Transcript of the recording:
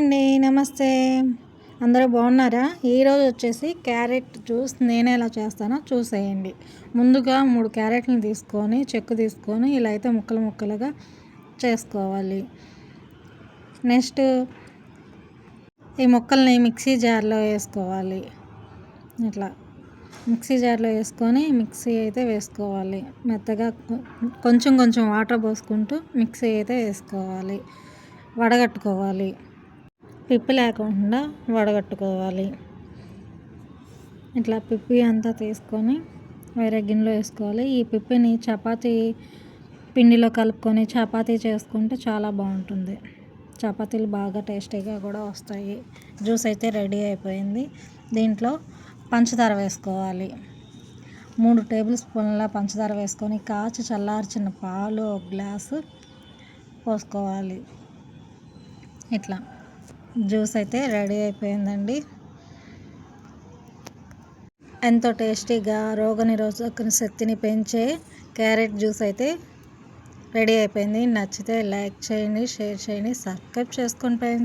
అండి నమస్తే. అందరూ బాగున్నారా? ఈరోజు వచ్చేసి క్యారెట్ జ్యూస్ నేను ఎలా చేస్తానో చూసేయండి. ముందుగా మూడు క్యారెట్లను తీసుకొని చెక్కు తీసుకొని ఇలా అయితే ముక్కలు ముక్కలుగా చేసుకోవాలి. నెక్స్ట్ ఈ ముక్కల్ని మిక్సీ జార్లో వేసుకోవాలి. ఇట్లా మిక్సీ జార్లో వేసుకొని మిక్సీ అయితే వేసుకోవాలి. మెత్తగా కొంచెం కొంచెం వాటర్ పోసుకుంటూ మిక్సీ అయితే వేసుకోవాలి. వడగట్టుకోవాలి. పిప్పి లేకుండా వడగట్టుకోవాలి. ఇట్లా పిప్పి అంతా తీసుకొని వేరే గిన్నెలో వేసుకోవాలి. ఈ పిప్పిని చపాతీ పిండిలో కలుపుకొని చపాతీ చేసుకుంటే చాలా బాగుంటుంది. చపాతీలు బాగా టేస్టీగా కూడా వస్తాయి. జ్యూస్ అయితే రెడీ అయిపోయింది. దీంట్లో పంచదార వేసుకోవాలి. మూడు టేబుల్ స్పూన్ల పంచదార వేసుకొని కాచి చల్లార్చిన పాలు ఒక గ్లాసు పోసుకోవాలి. ఇట్లా. జ్యూస్ అయితే రెడీ అయిపోయిందండి. ఎంతో టేస్టీగా రోగనిరోధక శక్తిని పెంచే క్యారెట్ జ్యూస్ అయితే రెడీ అయిపోయింది. నచ్చితే లైక్ చేయండి షేర్ చేయండి సబ్స్క్రైబ్ చేసుకోండి పోయింది